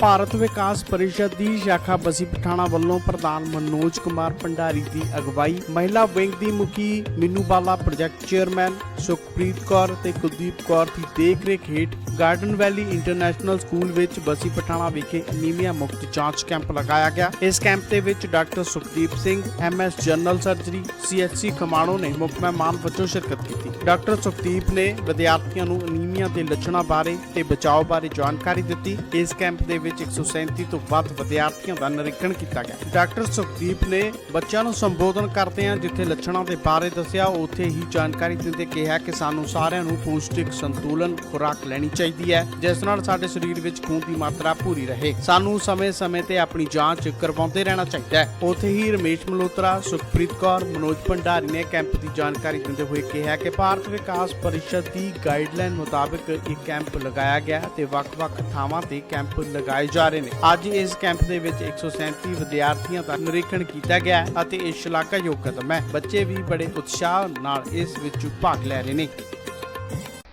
ਭਾਰਤ ਵਿਕਾਸ ਪਰਿਸ਼ਦ ਦੀ ਸ਼ਾਖਾ ਬਸੀ ਪਠਾਣਾ ਵੱਲੋਂ ਪ੍ਰਧਾਨ ਮਨੋਜ ਕੁਮਾਰ ਭੰਡਾਰੀ ਦੀ ਅਗਵਾਈ, ਮਹਿਲਾ ਵਿੰਗ ਦੀ ਮੁਖੀ ਮੀਨੂ ਬਾਲਾ, ਪ੍ਰੋਜੈਕਟ ਚੇਅਰਮੈਨ ਸੁਖਪ੍ਰੀਤ ਕੌਰ ਤੇ ਕੁਲਦੀਪ ਕੌਰ ਦੀ ਦੇਖਰੇਖ ਹੇਠ ਗਾਰਡਨ ਵੈਲੀ ਇੰਟਰਨੈਸ਼ਨਲ ਸਕੂਲ ਵਿੱਚ ਬਸੀ ਪਠਾਣਾ ਵਿਖੇ ਅਨੀਮੀਆ ਮੁਕਤ ਜਾਂਚ ਕੈਂਪ ਲਗਾਇਆ ਗਿਆ। ਇਸ ਕੈਂਪ ਦੇ ਵਿੱਚ doctor Sukhdeep Singh, MS general surgery, CHC Khamano ਨੇ ਮੁੱਖ ਮਹਿਮਾਨ ਵਜੋਂ ਸ਼ਿਰਕਤ ਕੀਤੀ। ਡਾਕਟਰ ਸੁਖਦੀਪ ਨੇ ਵਿਦਿਆਰਥੀਆਂ ਨੂੰ ਅਨੀਮੀਆ ਦੇ ਲੱਛਣਾਂ ਬਾਰੇ ਤੇ ਬਚਾਓ ਬਾਰੇ ਜਾਣਕਾਰੀ ਦਿੱਤੀ। ਇਸ ਕੈਂਪ ਦੇ ਵਿੱਚ 137 ਤੋਂ ਵੱਧ ਵਿਦਿਆਰਥੀਆਂ ਦਾ ਨਿਰੀਖਣ ਕੀਤਾ ਗਿਆ। ਡਾਕਟਰ ਸੁਖਦੀਪ ਨੇ ਬੱਚਿਆਂ ਨੂੰ ਸੰਬੋਧਨ ਕਰਦਿਆਂ ਜਿੱਥੇ ਲੱਛਣਾਂ ਦੇ ਬਾਰੇ ਦੱਸਿਆ, ਉੱਥੇ ਹੀ ਜਾਣਕਾਰੀ ਦਿੰਦੇ ਕਿਹਾ ਕਿ ਸਾਨੂੰ ਸਾਰਿਆਂ ਨੂੰ ਪੌਸ਼ਟਿਕ ਸੰਤੁਲਨ ਖੁਰਾਕ ਲੈਣੀ ਚਾਹੀਦੀ ਹੈ, ਜਿਸ ਨਾਲ ਸਾਡੇ ਸਰੀਰ ਵਿੱਚ ਖੂਨ ਦੀ ਮਾਤਰਾ ਪੂਰੀ ਰਹੇ। ਸਾਨੂੰ ਸਮੇਂ-ਸਮੇਂ ਤੇ ਆਪਣੀ ਜਾਂਚ ਕਰਵਾਉਂਦੇ ਰਹਿਣਾ ਚਾਹੀਦਾ ਹੈ। ਉੱਥੇ ਹੀ ਰਮੇਸ਼ ਮਲਹੋਤਰਾ, ਸੁਖਪ੍ਰੀਤ ਕੌਰ, ਮਨੋਜ ਭੰਡਾਰੀ ਨੇ ਕੈਂਪ ਦੀ ਜਾਣਕਾਰੀ ਦਿੰਦੇ ਹੋਏ ਕਿਹਾ ਕਿ ਭਾਰਤ ਵਿਕਾਸ ਪਰਿਸ਼ਦ ਦੀ ਗਾਈਡਲਾਈਨ ਮੁਤਾਬਕ ਇਹ ਕੈਂਪ ਲਗਾਇਆ ਗਿਆ ਤੇ ਵੱਖ-ਵੱਖ ਥਾਵਾਂ ਤੇ ਕੈਂਪ ਲਗਾਏ ਜਾ ਰਹੇ ਨੇ। ਅੱਜ ਇਸ ਕੈਂਪ ਦੇ ਵਿੱਚ 137 ਵਿਦਿਆਰਥੀਆਂ ਦਾ ਨਿਰੀਖਣ ਕੀਤਾ ਗਿਆ ਅਤੇ ਇਹ ਸ਼ਲਾਘਾਯੋਗ ਕਦਮ ਹੈ। ਬੱਚੇ ਵੀ ਬੜੇ ਉਤਸ਼ਾਹ ਨਾਲ ਇਸ ਵਿੱਚ ਭਾਗ ਲੈ ਰਹੇ ਨੇ।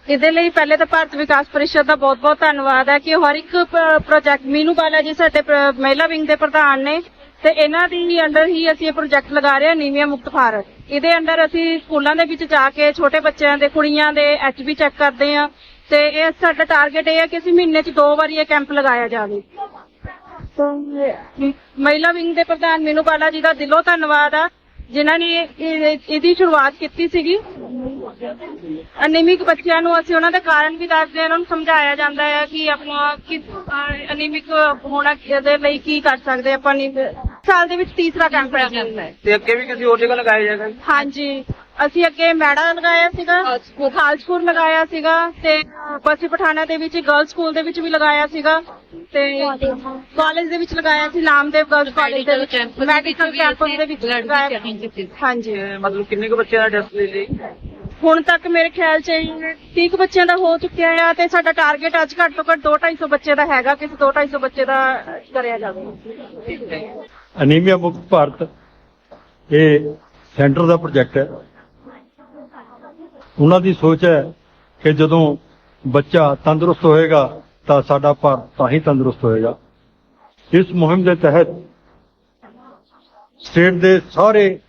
ਇਹਦੇ ਲਈ ਪਹਿਲੇ ਤਾਂ ਭਾਰਤ ਵਿਕਾਸ ਪਰਿਸ਼ਦ ਦਾ ਬਹੁਤ-ਬਹੁਤ ਧੰਨਵਾਦ ਹੈ ਕਿ ਹਰ ਇੱਕ ਪ੍ਰੋਜੈਕਟ ਮੀਨੂ ਬਾਲਾ ਜੀ ਸਾਡੇ ਮਹਿਲਾ ਵਿੰਗ ਦੇ ਪ੍ਰਧਾਨ ਨੇ ਤੇ ਇਹਨਾਂ ਦੀ ਅੰਡਰ ਹੀ ਅਸੀਂ ਇਹ ਪ੍ਰੋਜੈਕਟ ਲਗਾ ਰਹੇ ਹਾਂ ਨੀਮੀਆ ਮੁਕਤ ਭਾਰਤ। ਇਹਦੇ ਅੰਡਰ ਅਸੀਂ ਸਕੂਲਾਂ ਦੇ ਵਿੱਚ ਜਾ ਕੇ ਛੋਟੇ ਬੱਚਿਆਂ ਦੇ, ਕੁੜੀਆਂ ਦੇ ਐਚਬੀ ਚੈੱਕ ਕਰਦੇ ਹਾਂ ਤੇ ਇਹ ਸਾਡਾ ਟਾਰਗੇਟ ਇਹ ਹੈ ਕਿ ਅਸੀਂ ਮਹੀਨੇ 'ਚ ਦੋ ਵਾਰੀ ਇਹ ਕੈਂਪ ਲਗਾਇਆ ਜਾਵੇ। ਮਹਿਲਾ ਵਿੰਗ ਦੇ ਪ੍ਰਧਾਨ ਮੀਨੂ ਬਾਲਾ ਜੀ ਦਾ ਦਿਲੋਂ ਧੰਨਵਾਦ ਆ, ਜਿਨ੍ਹਾਂ ਨੇ ਇਹਦੀ ਸ਼ੁਰੂਆਤ ਕੀਤੀ ਸੀਗੀ। ਅਨੀਮਿਕ ਬੱਚਿਆਂ ਨੂੰ ਅਸੀਂ ਉਹਨਾਂ ਦੇ ਕਾਰਨ ਵੀ ਦੱਸਦੇ ਹਾਂ, ਉਹਨਾਂ ਨੂੰ ਸਮਝਾਇਆ ਜਾਂਦਾ ਹੈ ਕਿ ਆਪਣਾ ਕਿ ਅਨੀਮਿਕ ਹੋਣਾ ਦੇ ਲਈ ਕੀ ਕਰ ਸਕਦੇ ਆਪਾਂ ਸਾਲ ਦੇ ਵਿੱਚ ਤੀਸਰਾ ਕੈਂਪ ਹੈ। ਤੇ ਅੱਗੇ ਵੀ ਕਿਸੇ ਹੋਰ ਜਗ੍ਹਾ ਲਗਾਇਆ ਜਾਏਗਾ? ਹਾਂਜੀ। ਅਸੀਂ ਅੱਗੇ ਮੈੜਾ ਲਗਾਇਆ ਸੀਗਾ ਖਾਲਸਪੁਰ। ਲਗਾਇਆ ਸੀਗਾ ਤੇ ਬਸੀ ਪਠਾਣਾ ਦੇ ਵਿੱਚ ਗਰਲ ਸਕੂਲ ਦੇ ਵਿੱਚ ਵੀ ਲਗਾਇਆ ਸੀਗਾ ਤੇ ਕਾਲਜ ਦੇ ਵਿੱਚ ਲਗਾਇਆ ਸੀ ਨਾਮਦੇਵ ਗਰਲਸ ਕਾਲਜ ਦੇ ਵਿੱਚ ਮੈਡੀਕਲ ਕੈਂਪਸ ਦੇ ਵਿੱਚ ਲਗਾਇਆ ਹਾਂਜੀ। ਮਤਲਬ ਕਿੰਨੇ ਕੁ ਬੱਚਿਆਂ ਦਾ ਟੈਸਟ ਲਈ ਹੁਣ ਤੱਕ ਮੇਰੇ ਖਿਆਲ ਚ 30 ਕੁ ਬੱਚਿਆਂ ਦਾ ਹੋ ਚੁੱਕਿਆ ਆ ਤੇ ਸਾਡਾ ਟਾਰਗੇਟ ਅੱਜ ਘੱਟ ਤੋਂ ਘੱਟ 2-250 ਬੱਚੇ ਦਾ ਹੈਗਾ ਕਿ 2-250 ਬੱਚੇ ਦਾ ਕਰਿਆ ਜਾਵੇ। ਅਨੀਮੀਆ ਮੁਕਤ ਭਾਰਤ, ਇਹ ਸੈਂਟਰ ਦਾ ਪ੍ਰੋਜੈਕਟ ਹੈ। ਉਹਨਾਂ ਦੀ ਸੋਚ ਹੈ ਕਿ ਜਦੋਂ ਬੱਚਾ ਤੰਦਰੁਸਤ ਹੋਏਗਾ, ਤਾਂ ਸਾਡਾ ਭਾਰਤ ਤਾਂ ਹੀ ਤੰਦਰੁਸਤ ਹੋਏਗਾ। ਇਸ ਮੁਹਿੰਮ ਦੇ ਤਹਿਤ ਸਟੇਟ ਦੇ ਸਾਰੇ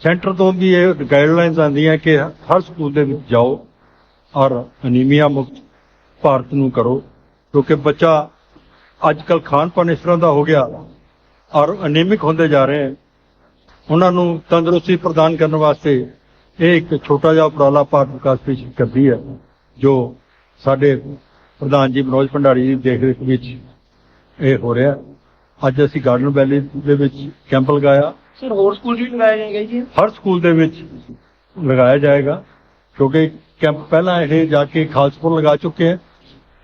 ਸੈਂਟਰ ਤੋਂ ਵੀ ਇਹ ਗਾਈਡਲਾਈਨਸ ਆਉਂਦੀਆਂ ਕਿ ਹਰ ਸਕੂਲ ਦੇ ਵਿੱਚ ਜਾਓ ਔਰ ਅਨੀਮੀਆ ਮੁਕਤ ਭਾਰਤ ਨੂੰ ਕਰੋ, ਕਿਉਂਕਿ ਬੱਚਾ ਅੱਜ ਕੱਲ ਖਾਣ ਪਾਣ ਇਸ ਤਰ੍ਹਾਂ ਦਾ ਹੋ ਗਿਆ ਔਰ ਅਨੀਮਿਕ ਹੁੰਦੇ ਜਾ ਰਹੇ ਹਨ। ਉਹਨਾਂ ਨੂੰ ਤੰਦਰੁਸਤੀ ਪ੍ਰਦਾਨ ਕਰਨ ਵਾਸਤੇ ਇਹ ਇੱਕ ਛੋਟਾ ਜਿਹਾ ਉਪਰਾਲਾ ਭਾਰਤ ਵਿਕਾਸ ਪੇਸ਼ ਕਰਦੀ ਹੈ ਜੋ ਸਾਡੇ ਪ੍ਰਧਾਨ ਜੀ ਮਨੋਜ ਭੰਡਾਰੀ ਦੀ ਦੇਖਰੇਖ ਵਿੱਚ ਇਹ ਹੋ ਰਿਹਾ। ਅੱਜ ਅਸੀਂ ਗਾਰਡਨ ਵੈਲੀ ਦੇ ਵਿੱਚ ਕੈਂਪ ਲਗਾਇਆ। ਸਰ ਹੋਰ ਸਕੂਲ ਵੀ ਲਗਾਇਆ ਜਾਏਗਾ ਜੀ? ਹਰ ਸਕੂਲ ਦੇ ਵਿੱਚ ਲਗਾਇਆ ਜਾਏਗਾ ਕਿਉਂਕਿ ਕੈਂਪ ਪਹਿਲਾਂ ਇਹ ਜਾ ਕੇ ਖਾਲਸਪੁਰ ਲਗਾ ਚੁੱਕੇ ਹੈ।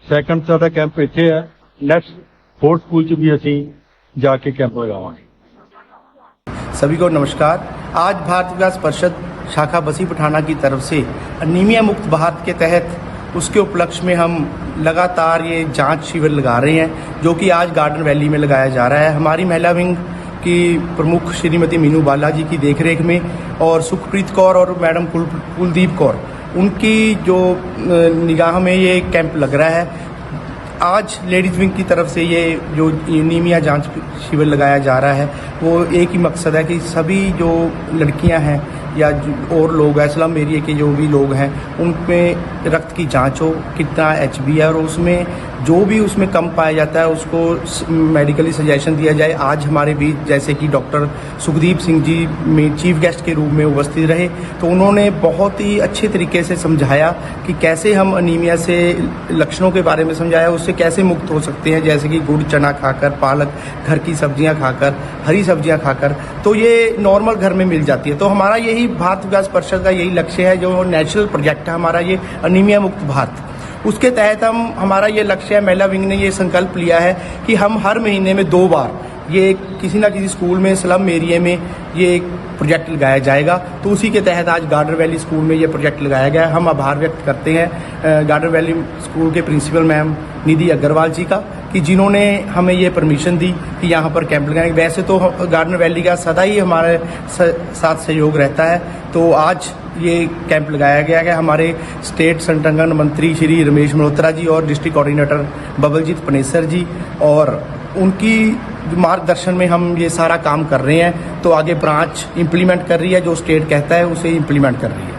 ਸੈਕੰਡ ਸਾਡਾ ਕੈਂਪ ਇੱਥੇ ਹੈ। ਨੈਕਸਟ ਫੋਰਥ ਸਕੂਲ 'ਚ ਵੀ ਅਸੀਂ जाके कैंप लगावाएँ सभी को नमस्कार। आज भारत विकास परिषद शाखा बसी पठाना की तरफ़ से अनिमिया मुक्त भारत के तहत उसके उपलक्ष्य में हम लगातार ये जाँच शिविर लगा रहे हैं, जो कि आज गार्डन वैली में लगाया जा रहा है। हमारी महिला विंग की प्रमुख श्रीमती मीनू बाला जी की देखरेख में और सुखप्रीत कौर और मैडम कुलदीप कौर, उनकी जो निगाह में ये कैंप लग रहा है। आज लेडीज विंग की तरफ से ये जो नीमिया जांच शिविर लगाया जा रहा है वो एक ही मकसद है कि सभी जो लड़कियां हैं या और लोग हैं, स्लम एरिया के जो भी लोग हैं, उनमें रक्त की जाँच हो, कितना एच है और उसमें जो भी उसमें कम पाया जाता है, उसको मेडिकली सजेशन दिया जाए। आज हमारे बीच जैसे कि डॉक्टर सुखदीप सिंह जी में चीफ गेस्ट के रूप में उपस्थित रहे तो उन्होंने बहुत ही अच्छे तरीके से समझाया कि कैसे हम अनीमिया से लक्षणों के बारे में समझाया, उससे कैसे मुक्त हो सकते हैं, जैसे कि गुड़, चना खाकर, पालक, घर की सब्ज़ियाँ खाकर, हरी सब्ज़ियाँ खाकर। तो ये नॉर्मल घर में मिल जाती है। तो हमारा यही भारत विकास परिषद का यही लक्ष्य है, जो नेशनल प्रोजेक्ट है हमारा, ये अनिमिया मुक्त भारत। उसके तहत हम, हमारा ये लक्ष्य है, महिला विंग ने ये संकल्प लिया है कि हम हर महीने में दो बार, ये किसी ना किसी स्कूल में, स्लम एरिया में ये एक प्रोजेक्ट लगाया जाएगा। तो उसी के तहत आज गार्डन वैली स्कूल में ये प्रोजेक्ट लगाया गया हम आभार व्यक्त करते हैं गार्डन वैली स्कूल के प्रिंसिपल मैम निधि अग्रवाल जी का। कि जिन्होंने हमें ये परमिशन दी कि यहाँ पर कैंप लगाएँगे वैसे तो गार्डन वैली का सदा ही हमारे साथ सहयोग रहता है। तो आज ये कैंप लगाया गया है। हमारे स्टेट संगठन मंत्री श्री रमेश मल्होत्रा जी और डिस्ट्रिक्ट कोऑर्डिनेटर बबलजीत पनेसर जी और उनकी मार्गदर्शन में हम ये सारा काम कर रहे हैं। तो आगे ब्रांच इम्प्लीमेंट कर रही है। जो स्टेट कहता है, उसे इम्प्लीमेंट कर रही है।